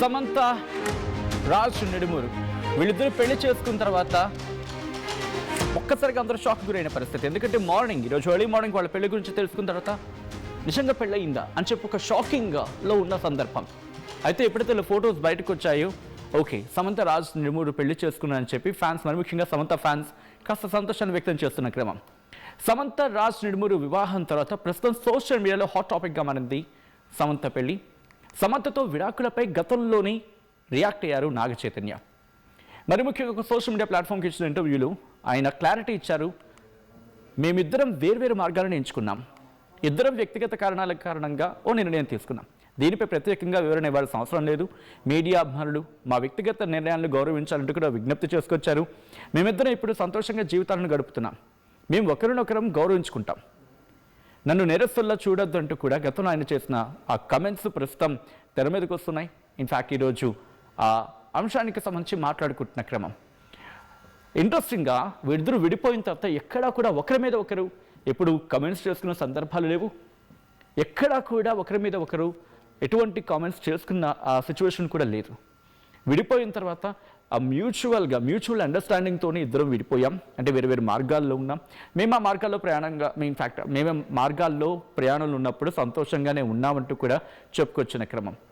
సమంత రాజ్ నిడుమూరు. వీళ్ళిద్దరు పెళ్ళి చేసుకున్న తర్వాత ఒక్కసారిగా అందరూ షాక్ గురైన పరిస్థితి. ఎందుకంటే మార్నింగ్ ఈరోజు ఎర్లీ మార్నింగ్ వాళ్ళ పెళ్ళి గురించి తెలుసుకున్న తర్వాత నిజంగా పెళ్ళయిందా అని చెప్పి ఒక షాకింగ్లో ఉన్న సందర్భం. అయితే ఎప్పుడైతే ఫొటోస్ బయటకు వచ్చాయో ఓకే సమంత రాజ్ నిడుమూరు పెళ్ళి చేసుకున్నారని చెప్పి ఫ్యాన్స్ మరి ముఖ్యంగా సమంత ఫ్యాన్స్ కాస్త సంతోషాన్ని వ్యక్తం చేస్తున్న క్రమం. సమంత రాజ్ నిడుమూరు వివాహం తర్వాత ప్రస్తుతం సోషల్ మీడియాలో హాట్ టాపిక్గా మారింది సమంత పెళ్ళి. సమంతతో విడాకులపై గతంలోనే రియాక్ట్ అయ్యారు నాగ చైతన్య మరి ముఖ్యంగా ఒక సోషల్ మీడియా ప్లాట్ఫామ్కి ఇచ్చిన ఇంటర్వ్యూలో ఆయన క్లారిటీ ఇచ్చారు మేమిద్దరం వేర్వేరు మార్గాలను ఎంచుకున్నాం. ఇద్దరం వ్యక్తిగత కారణాల కారణంగా ఓ నిర్ణయం తీసుకున్నాం. దీనిపై ప్రత్యేకంగా వివరణ ఇవ్వాల్సిన అవసరం లేదు. మీడియా అభిమానులు మా వ్యక్తిగత నిర్ణయాలను గౌరవించాలంటూ కూడా విజ్ఞప్తి చేసుకొచ్చారు. మేమిద్దరం ఇప్పుడు సంతోషంగా జీవితాలను గడుపుతున్నాం. మేము ఒకరినొకరం గౌరవించుకుంటాం. నన్ను నేరస్తుల్లా చూడొద్దు అంటూ కూడా గతంలో ఆయన చేసిన ఆ కమెంట్స్ ప్రస్తుతం తెర మీదకి వస్తున్నాయి. ఇన్ఫ్యాక్ట్ ఈరోజు ఆ అంశానికి సంబంధించి మాట్లాడుకుంటున్న క్రమం. ఇంట్రెస్టింగ్గా వీరిద్దరు విడిపోయిన తర్వాత ఎక్కడా కూడా ఒకరి మీద ఒకరు ఎప్పుడు కమెంట్స్ చేసుకున్న సందర్భాలు లేవు. ఎక్కడా కూడా ఒకరి మీద ఒకరు ఎటువంటి కామెంట్స్ చేసుకున్న ఆ సిచ్యువేషన్ కూడా లేదు. విడిపోయిన తర్వాత ఆ మ్యూచువల్గా మ్యూచువల్ అండర్స్టాండింగ్తో ఇద్దరం విడిపోయాం. అంటే వేరు వేరు మార్గాల్లో ఉన్నాం. మేము ఆ మార్గాల్లో ప్రయాణంగా మేము ఇన్ఫ్యాక్ట్ మేము మార్గాల్లో ప్రయాణంలో ఉన్నప్పుడు సంతోషంగానే ఉన్నామంటూ కూడా చెప్పుకొచ్చిన క్రమం.